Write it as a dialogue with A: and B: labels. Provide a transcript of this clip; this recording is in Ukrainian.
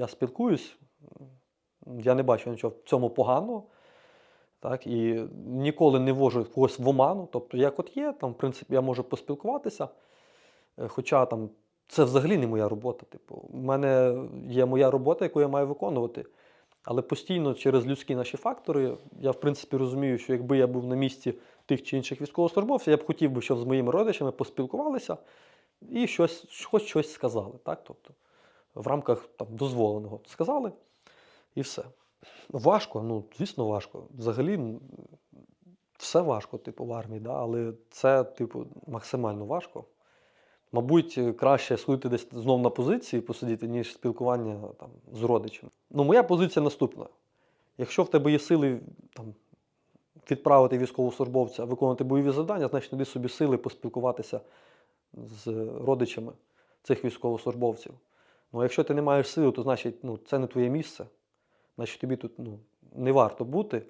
A: я спілкуюсь, я не бачу нічого в цьому поганого. Так, і ніколи не ввожу когось в оману. Тобто, як от є, там, в принципі, я можу поспілкуватися. Е, Хоча там це взагалі не моя робота. Типу, у мене є моя робота, яку я маю виконувати. Але постійно через людські наші фактори, я в принципі розумію, що якби я був на місці тих чи інших військовослужбовців, я б хотів би, щоб з моїми родичами поспілкувалися і щось, хоч щось сказали. Так? Тобто, в рамках там, дозволеного сказали і все. Важко, ну, звісно, важко. Взагалі, все важко, типу, в армії, да? але це, типу, максимально важко. Мабуть, краще сидіти десь знов на позиції посидіти, ніж спілкування там, з родичами. Ну, моя позиція наступна: якщо в тебе є сили там, відправити військовослужбовця виконувати бойові завдання, значить іди собі сили поспілкуватися з родичами цих військовослужбовців. Ну, якщо ти не маєш сили, то значить ну, це не твоє місце, значить тобі тут ну, не варто бути.